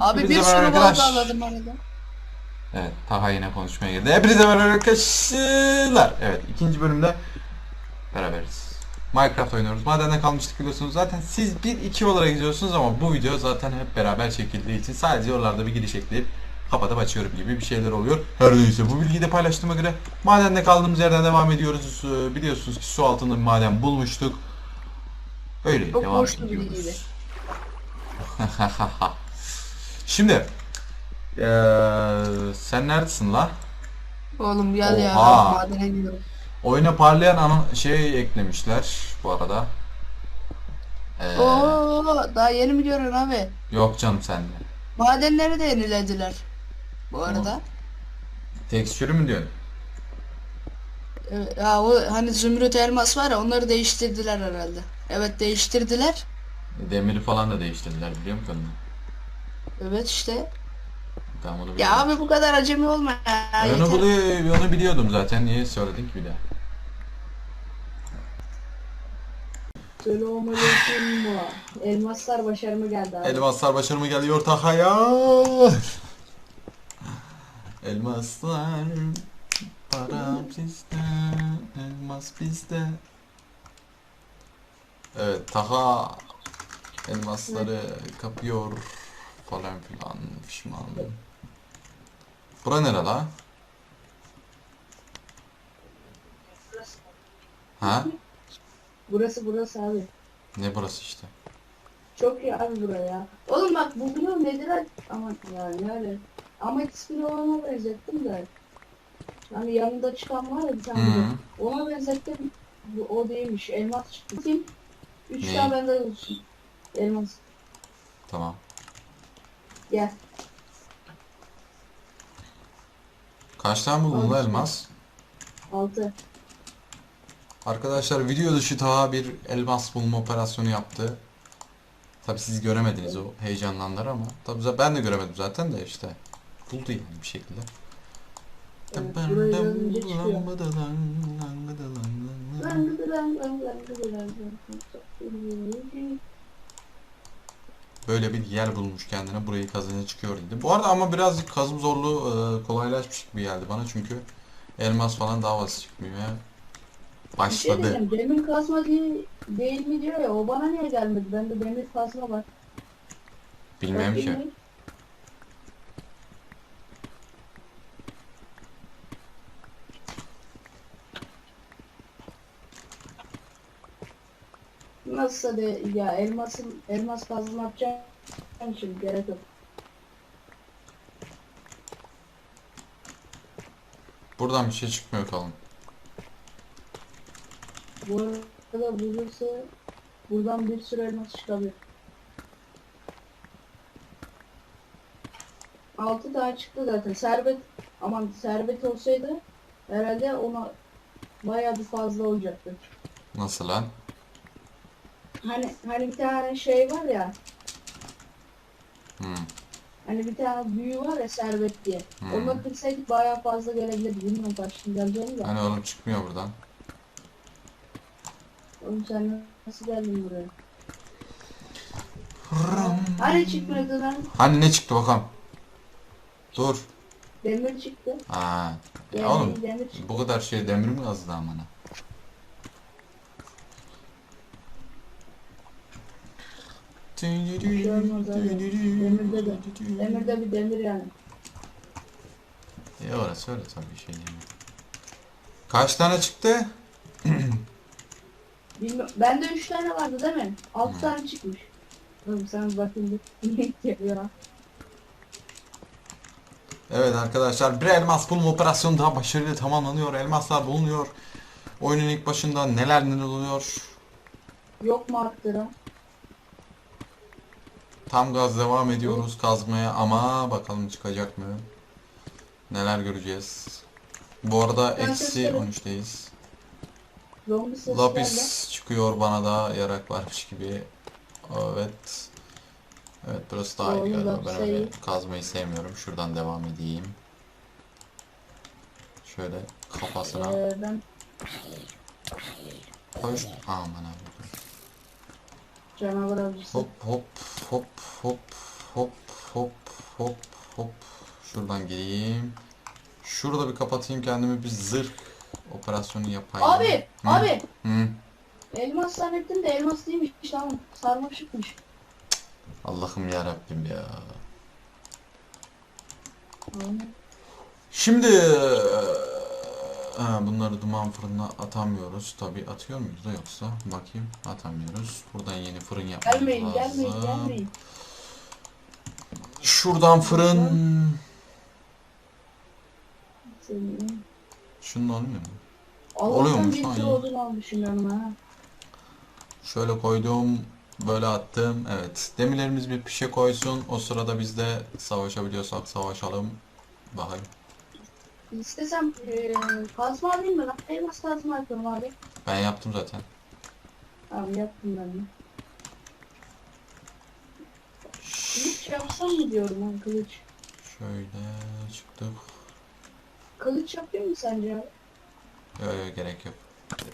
Abi bir Hepinize sürü balık avladım arada. Evet, Taha yine konuşmaya girdi. Hepinize merhaba arkadaşlar. Evet, ikinci bölümde beraberiz. Minecraft oynuyoruz. Madende kalmıştık biliyorsunuz. Zaten siz 1-2 olarak izliyorsunuz ama bu video zaten hep beraber çekildiği için sadece oralarda bir giriş ekleyip kapatıp açıyorum gibi bir şeyler oluyor. Her neyse bu bilgiyi de paylaştığıma göre madende kaldığımız yerden devam ediyoruz. Ee, Biliyorsunuz ki su altında bir maden bulmuştuk. Öyle Çok devam bir ediyoruz. Şimdi eee, sen neredesin la? Oğlum gel ya Oha. madene gidiyorum. Oyuna parlayan ana şey eklemişler bu arada. Eee, Oo daha yeni mi görüyorsun abi? yok canım sende. Madenleri de yenilediler. Bu arada. Tekstürü mü diyorsun? Evet, ya o hani zümrüt elmas var ya onları değiştirdiler herhalde. Evet değiştirdiler. Demiri falan da değiştirdiler biliyor musun? Evet işte. Tamam onu Ya biliyorum. abi bu kadar acemi olma ya. Ben yeter. onu, bili- onu biliyordum zaten. Niye söyledin ki bir daha? Selamünaleyküm. Elmaslar başarımı geldi abi. Elmaslar başarıma geliyor Taha'ya. Elmaslar para bizde, elmas bizde. Evet Taha elmasları kapıyor falan filan pişman. Bura nere la? Ha? Burası burası abi. Ne burası işte? Çok iyi abi buraya. Oğlum bak bu bunu nedir abi? Aman ya ne öyle. Ama ismini ona benzettim de. Hani yanında çıkan var ya bir tane. Hı. Ona benzettim. Bu, o değilmiş. Elmas çıktı. Kim? Üç Ne? tane bende olsun. Elmas. Tamam. Gel. Kaç tane buldun la elmas? Altı. Arkadaşlar video dışı Taha bir elmas bulma operasyonu yaptı. Tabi siz göremediniz o heyecanlanlar ama tabi ben de göremedim zaten de işte buldu yani bir şekilde. Evet. Böyle bir yer bulmuş kendine burayı kazınca çıkıyor dedi. Bu arada ama birazcık kazım zorluğu e, kolaylaşmış gibi geldi bana çünkü elmas falan daha basit çıkmıyor ya. Bir şey Başladı. diyeceğim. Demir kazma değil, değil mi diyor ya. O bana niye gelmedi? Bende demir kazma var. Bilmem ki. demir- Nasılsa de ya elmasın elmas kazma yapacağım şimdi gerek yok. Buradan bir şey çıkmıyor kalın. Bu arada bulursa buradan bir sürü elmas çıkabilir. Altı tane çıktı zaten. Servet aman servet olsaydı herhalde ona bayağı bir fazla olacaktı. Nasıl lan? Hani hani bir tane şey var ya Hmm. hani bir tane büyü var ya servet diye. Hmm. Onu kırsaydık bayağı fazla gelebilirdi. Bilmiyorum kaç şimdi geleceğini de. Hani oğlum çıkmıyor buradan. Oğlum sen nasıl geldin buraya? Hani çıkmadı lan? Hani ne çıktı bakalım? Dur. Demir çıktı. Aa. Ya Yani oğlum demir çıktı. bu kadar şey demir mi yazdı amına? Şey olmaz abi. Demirde de. Demirde bir demir yani. E orası öyle tabii bir şey değil. Kaç tane çıktı? Bilmiyorum. Bende 3 tane vardı değil mi? 6 Hmm. tane çıkmış. Oğlum sen bakın bir yapıyor ha. Evet arkadaşlar bir elmas bulma operasyonu daha başarıyla tamamlanıyor. Elmaslar bulunuyor. Oyunun ilk başında neler neler oluyor. Yok mu arttıran? Tam gaz devam ediyoruz kazmaya ama bakalım çıkacak mı? Neler göreceğiz. Bu arada Ben eksi sesleri- 13'teyiz. Zombi seslerle. Lapis çıkıyor bana da yarak varmış gibi. Evet. Evet burası daha iyi galiba. Ben öyle kazmayı sevmiyorum. Şuradan devam edeyim. Şöyle kafasına Ee, ben koş. Aman abi. Canavar avcısı. Hop hop hop hop hop hop hop hop. Şuradan gireyim. Şurada bir kapatayım kendimi bir zırh operasyonu yapayım. Abi, Hı? abi. Hı. Elmas zannettim de elmas değilmiş tamam. Sarmaşıkmış. Allah'ım ya Rabbim ya. Tamam. Şimdi bunları duman fırına atamıyoruz. Tabi atıyor muyuz da yoksa bakayım atamıyoruz. Buradan yeni fırın yapmamız Gelmeyin, lazım. gelmeyin, gelmeyin. Şuradan fırın. Şunun olmuyor mu? Oluyormuş bir lan, iyi. Şöyle koydum. Böyle attım. Evet. Demirlerimiz bir pişe koysun. O sırada biz de savaşabiliyorsak savaşalım. Bakayım. İstesem eee kazma alayım mı lan? Elmas kazma yapıyorum abi. Ben yaptım zaten. Abi yaptım ben de. Kılıç yapsam mı diyorum lan kılıç. Şöyle çıktık. Kılıç yapıyor mu sence abi? Yok yok gerek yok.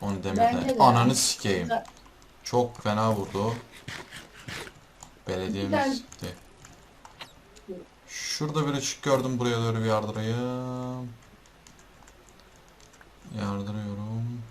Onu demirden. de. Ananı sikeyim. Çok fena vurdu. Belediyemiz gitti. Şurada bir ışık gördüm. Buraya doğru bir yardırayım. Yardırıyorum.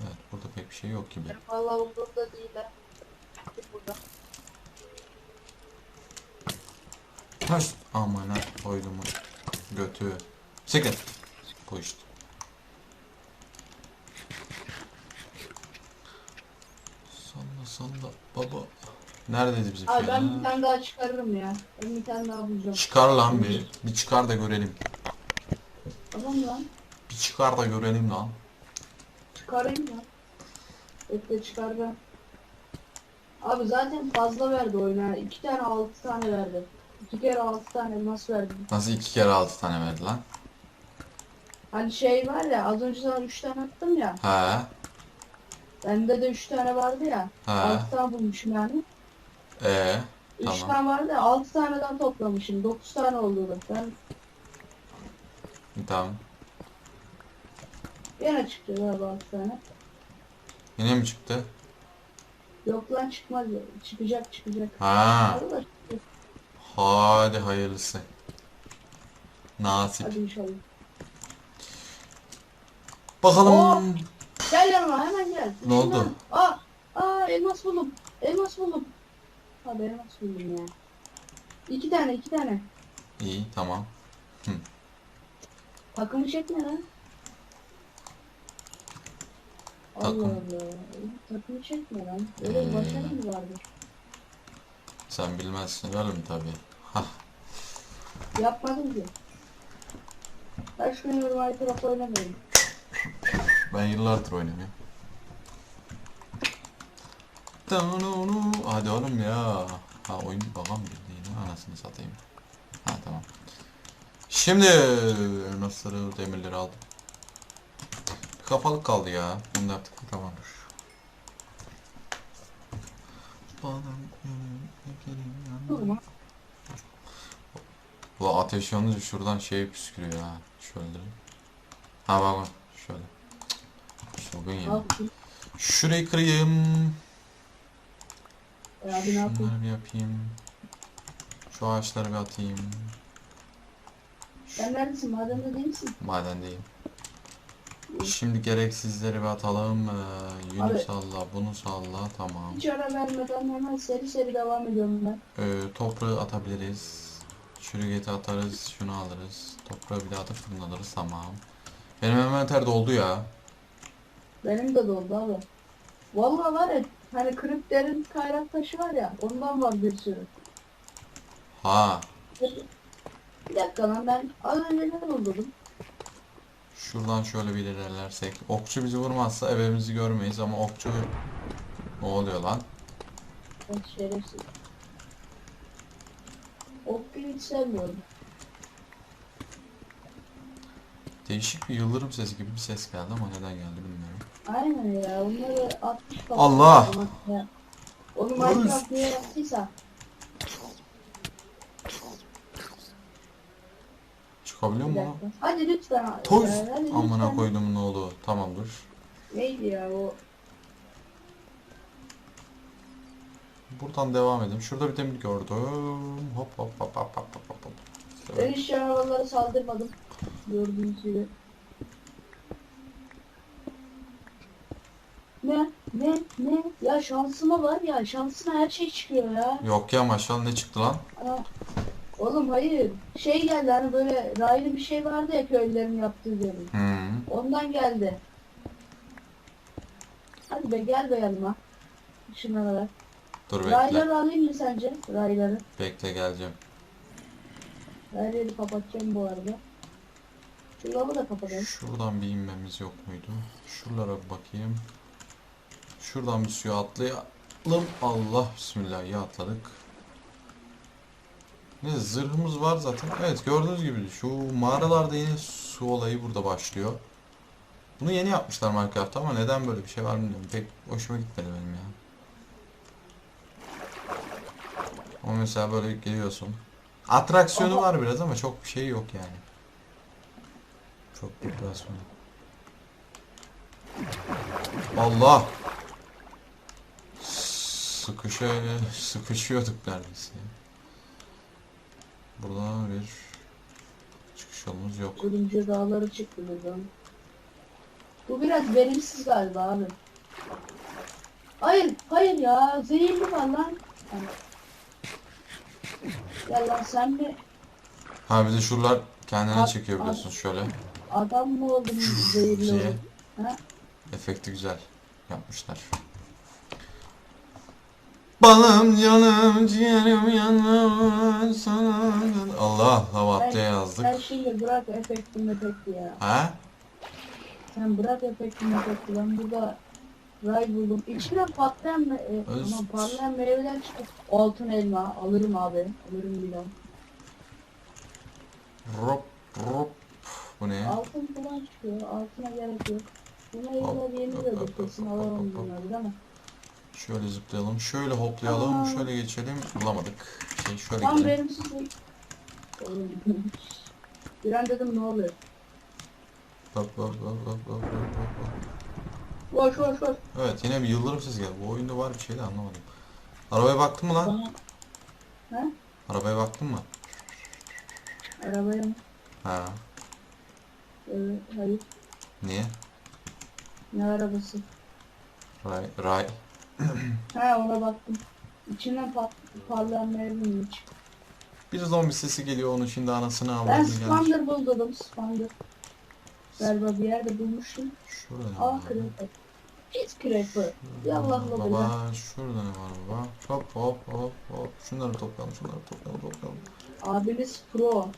Evet burada pek bir şey yok gibi. Vallahi umurumda değil ha. Burada. Taş amına koydum götü. Bu işte. Salla salla baba. Neredeydi bizim Abi ben bir tane daha çıkarırım ya. Ben bir tane daha bulacağım. Çıkar lan bir. Bir çıkar da görelim. Tamam lan. Bir çıkar da görelim lan. Çıkarayım ya. Bekle çıkaracağım. Abi zaten fazla verdi oyuna. İki tane altı tane verdi. İki kere altı tane elmas verdi. Nasıl iki kere altı tane verdi lan? Hani şey var ya az önce sana üç tane attım ya. He. Bende de üç tane vardı ya. He. Altı tane bulmuşum yani. Ee. Üç Tamam. tane vardı ya altı taneden toplamışım. Dokuz tane oldu. Ben Tamam. Gene çıktı galiba altı tane. Yine mi çıktı? Yok lan çıkmaz. Çıkacak çıkacak. Ha. Hadi hayırlısı. Nasip. hadi inşallah. Bakalım. Gel yanıma hemen gel. Ne oldu? Aa, aa elmas buldum. Elmas buldum. Abi elmas buldum ya. İki tane iki tane. İyi tamam. Takımı çekme lan. Allah Takım. Allah. Takımı çekme lan. Öyle bir Ee. başarı mı vardır? Sen bilmezsin oğlum tabi. Yapmadım ki. Kaç gündür Minecraft oynamıyorum. Ben yıllardır oynamıyorum. Tanunu. Hadi oğlum ya. Ha oyun babam bildiğini anasını satayım. Ha tamam. Şimdi elmasları demirleri aldım. Kafalık kaldı ya. Bunu da yaptık tamamdır. Bu ateş yanınca şuradan şey püskürüyor ha. Şöyle. Ha bak bak. Şöyle. Çılgın ya. Şurayı kırayım. Yapayım? Şunları bir yapayım. Şu ağaçları bir atayım. Sen neredesin? Madende değil misin? Madendeyim. Şimdi gereksizleri bir atalım. Ee, yünü Abi. salla, bunu salla. Tamam. Hiç ara vermeden hemen seri seri devam ediyorum ben. Ee, toprağı atabiliriz. Çürügeti atarız, şunu alırız. Toprağı bir daha atıp fırın alırız. Tamam. Benim envanter doldu ya. Benim de doldu abi. Vallahi var ya hani kırık derin kayrak taşı var ya ondan var bir sürü. Ha. Bir dakika lan ben az önce ne buldum? Şuradan şöyle bir ilerlersek. Okçu bizi vurmazsa evimizi görmeyiz ama okçu... Ne oluyor lan? Şerefsiz. Okçuyu hiç sevmiyorum. Değişik bir yıldırım sesi gibi bir ses geldi ama neden geldi bilmiyorum. Aynen ya onları 60 falan. Allah! Onu Minecraft niye yaptıysa. Çıkabiliyor mu? Hadi lütfen. Toz! Ya, hadi Amına lütfen. koydum ne oldu? Tamamdır. Neydi ya o? Buradan devam edelim. Şurada bir demir gördüm. Hop hop hop hop. Ben hiç canavarlara saldırmadım. Gördüğünüz gibi. Ne? Ne? Ne? Ya şansıma var ya. Şansıma her şey çıkıyor ya. Yok ya maşallah ne çıktı lan? Aa, Oğlum hayır. Şey geldi hani böyle raylı bir şey vardı ya köylülerin yaptığı benim. Hmm. Ondan geldi. Hadi be gel be yanıma. Işınlanarak. Dur bekle. Rayları alayım mı sence? Rayları. Bekle geleceğim. Rayları kapatacağım bu arada. Şu lavı da kapatalım. Şuradan bir inmemiz yok muydu? Şuralara bir bakayım. Şuradan bir suya atlayalım. Allah bismillah iyi atladık. Ne zırhımız var zaten. Evet gördüğünüz gibi şu mağaralarda yine su olayı burada başlıyor. Bunu yeni yapmışlar Minecraft'ta ama neden böyle bir şey var bilmiyorum. Pek hoşuma gitmedi benim ya. Ama mesela böyle geliyorsun. Atraksiyonu var biraz ama çok bir şey yok yani. Çok bir atraksiyonu. Allah! Sıkışa, sıkışıyorduk neredeyse. ya. Burada bir çıkış yolumuz yok. Örümcek dağları çıktı buradan. Bu biraz verimsiz galiba abi. Hayır, hayır ya. Zehirli var lan. Ya lan sen mi Ha bir de şuralar kendine çekiyor biliyorsunuz şöyle. adam mı oldun zehirli efekti güzel yapmışlar. Balım canım ciğerim yanım sana. Allah havatta yazdık. Sen şimdi bırak efekti efekti ya. Ha? Sen bırak efekti efekti. Ben burada ray buldum. İçinden patlayan e, Öz- aman parlayan meyveler çıktı. Altın elma alırım abi. Alırım bir Rop rop. Bu ne? Altın falan çıkıyor. Altına gerek yok. Buna yıllar yeni de kesin hop. bunları değil mi? Şöyle zıplayalım, şöyle hoplayalım, Aa. şöyle geçelim. Bulamadık. Şey şöyle Tam gidelim. Oğlum. Bir an dedim ne oluyor? Bak bak bak bak bak bak bak. Boş boş boş. Evet yine bir yıldırım sesi geldi. Bu oyunda var bir şey de anlamadım. Arabaya baktın mı lan? Ha? Arabaya baktın mı? Arabaya mı? Ha. Evet, hayır. Niye? Ne arabası? Ray, ray. Ha ona baktım. İçinden pat parlayan meyve hiç. Bir zombi sesi geliyor onun şimdi anasını Ben avradını gelmiş. Spander buldum Spander. Galiba bir yerde bulmuştum. Şurada ne var? creeper. Pis creeper. Yallah la Baba şurada ne var baba? Hop hop hop hop. Şunları toplayalım şunları toplayalım toplayalım. Abimiz pro.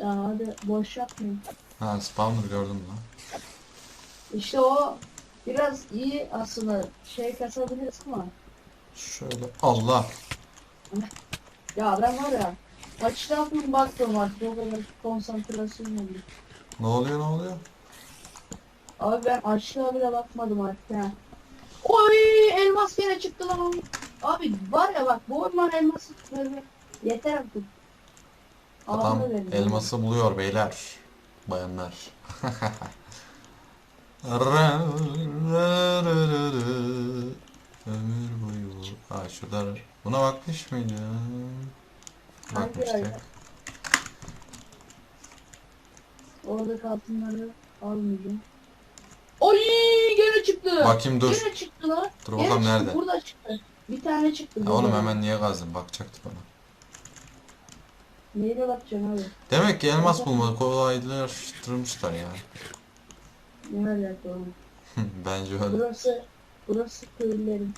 Ya hadi boş yapmayın. Ha spawner gördüm lan. İşte o biraz iyi aslında şey kasabiliriz ama Şöyle Allah. ya ben var ya açta mı baktım artık o kadar konsantrasyon oluyor. Ne oluyor ne oluyor? Abi ben açlığa bile bakmadım artık ha. Oy elmas gene çıktı lan. Abi var ya bak bu orman elması böyle yeter artık. Adam elması buluyor beyler. Bayanlar. Ömür boyu. Ha şurada. Buna bakmış? Hangi Bakmıştık. Oradaki altınları almayacağım. Oy gene çıktı. Bakayım dur. Gene çıktı lan. Dur Gene bakalım çıktı, nerede? Burada çıktı. Bir tane çıktı. Ya oğlum hemen niye kazdın? Bakacaktık ona. Neyle bakacaksın abi? Demek ki elmas bulmayı kolaylaştırmışlar ya. Ne alaka oğlum? Bence öyle. Burası, burası köylülerin.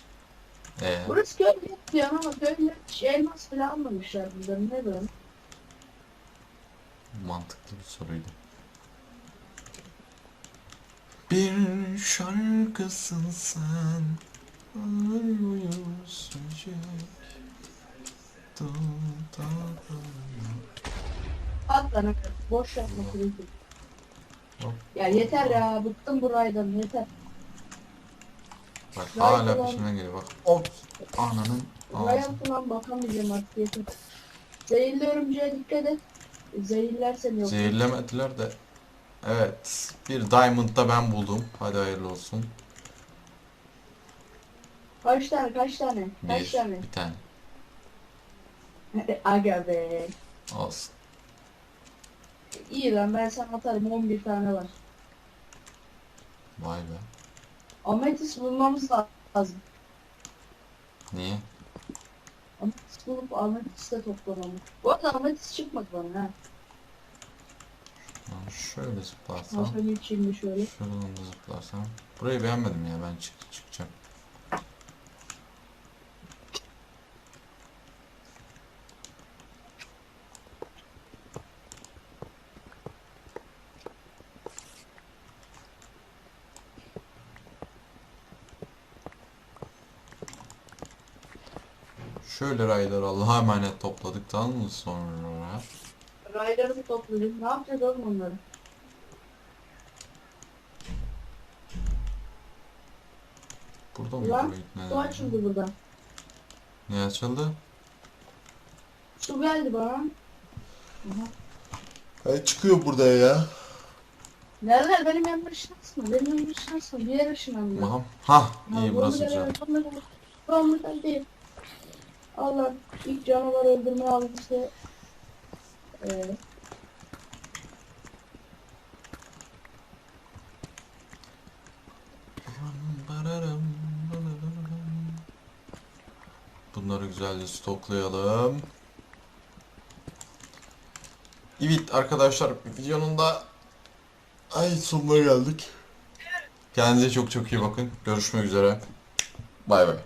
Ee, Burası köy diyor ama köylüler hiç elmas bile almamışlar burada. Ne böyle? mantıklı bir soruydu. Bir şarkısın sen ömür boyu sürecek dudaklarına. At lan hadi. Boş yapma sürekli. Ya yeter ya. Bıktım bu raydan yeter. Bak Ray hala falan. peşimden geliyor bak. Hop ananın ağzı. falan bakamayacağım artık yeter. Zehirli örümceğe dikkat et. Zehirler seni yok. Zehirlemediler de. Evet. Bir diamond da ben buldum. Hadi hayırlı olsun. Kaç tane kaç tane? Kaç Bir. tane? Bir tane. Aga be. Olsun. İyi lan ben sana atarım 11 tane var. Vay be. Ametis bulmamız lazım. Niye? Ametis bulup Ametis de toplamamız. Bu arada Ametis çıkmadı bana ha. Lan Şöyle zıplarsam. Mi şöyle. Şuradan da zıplarsam. Burayı beğenmedim ya ben çık çıkacağım. Şöyle rayları Allah'a emanet topladıktan sonra Raylarımı topladım. Ne yapacağız oğlum onları? burada mı Ulan, Su açıldı burada. Ne açıldı? Su geldi bana. Ay çıkıyor burada ya. Nereler benim yanımda ışınansın. Benim yanımda ışınansın. Bir yer ışınlandı. Tamam. Ha Ha, iyi bu burası güzel. yer, bu bir yer. Buram güzel değil. Allah ilk canavar öldürme avcısı. Ee, Bunları güzelce stoklayalım. Evet arkadaşlar videonun da ay sonuna geldik. Kendinize çok çok iyi bakın. Görüşmek üzere. Bay bay.